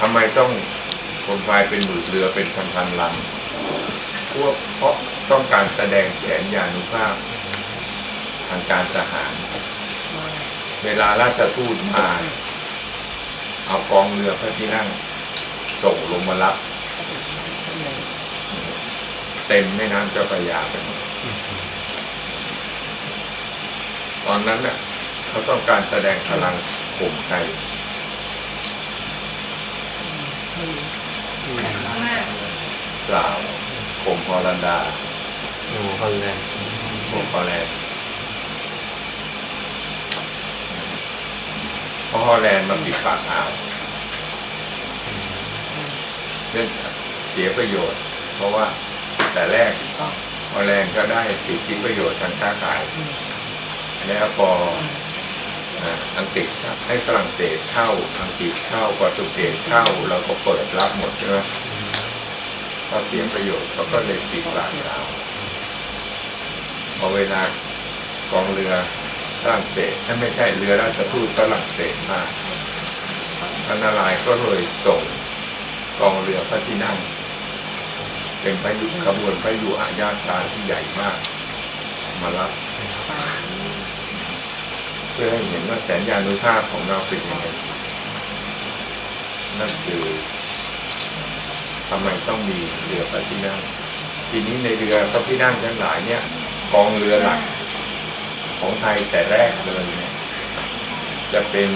ทำไมต้องคนพายเป็นหมื่นเรือเป็นพันๆลำพวกเพราะต้องการแสดงแสนยานุภาพ ทางการทหาร เวลาราชทูตมา เอากองเรือพระที่นั่ง ส่งลงมารับ เต็มแม่น้ำเจ้าพระยาไปหมดตอนนั้นน่ะเขาต้องการแสดงพลังข่มใจ เปล่าข่มฮอลันดาโอ้ฮอลแลนด์ข่มฮอลแลนด์เพราะฮอลแลนด์มันปิดปากอ่าวเรื่องเสียประโยชน์ เพราะว่าแต่แรกฮอลแลนด์ก็ได้สิทธิประโยชน์ทางค้าขาย แล้วพอ งกฤษให้ฝรั่งเศสเข้าอังกฤษเข้าโปรตุเกสเข้าเราก็เปิดรับหมดใช่ไหมพอเสียประโยชน์เขาก็เลยปิดปากอ่าพอเวลากองเรือฝรั่งเศสถ้าไม่ใช่เรือราชทูตฝรั่งเศสมาพระนารายณ์ก็เลยส่งกองเรือพระที่นั่ง เป็นพายุขบวนพายุอาญาตาที่ใหญ่มาก มารับ เพื่อให้เห็นว่าแสนยานุภาพของเราเป็นยังไงนั่นคือทำไมต้องมีเรือพระที่นั่งทีนี้ในเรือพระที่นั่งทั้งหลายเนี่ยกองเรือหลักของไทยแต่แรกเลยเนี่ยจะเป็น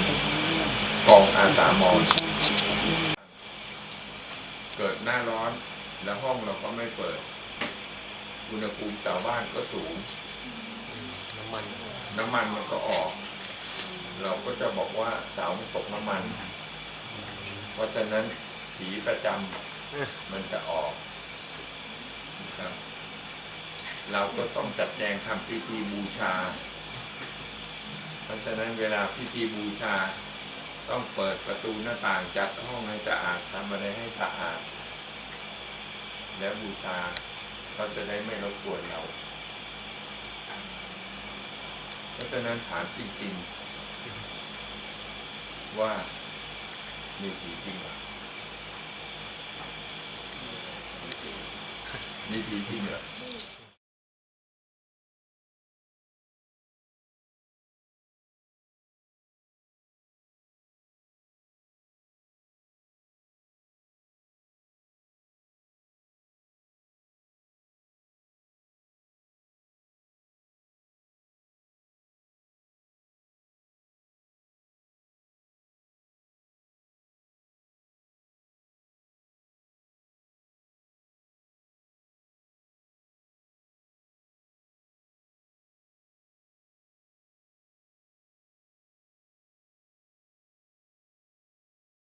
กองอาสามอนเกิดหน้าร้อนแล้วห้องเราก็ไม่เปิด อุณหภูมิเสาบ้านก็สูง น้ำมัน น้ำมันมันก็ออก เราก็จะบอกว่าเสามันตกน้ำมัน เพราะฉะนั้นผีประจำมันจะออกนะครับ เราก็ต้องจัดแจงทำพิธีบูชา เพราะฉะนั้นเวลาพิธีบูชา ต้องเปิดประตูหน้าต่างจัดห้องให้สะอาดทำอะไรให้สะอาด แล้วบูชาเขาจะได้ไม่รบกวนเรา เพราะฉะนั้นถามจริงๆ ว่ามีผีจริงเหรอมีผีจริงเหรอ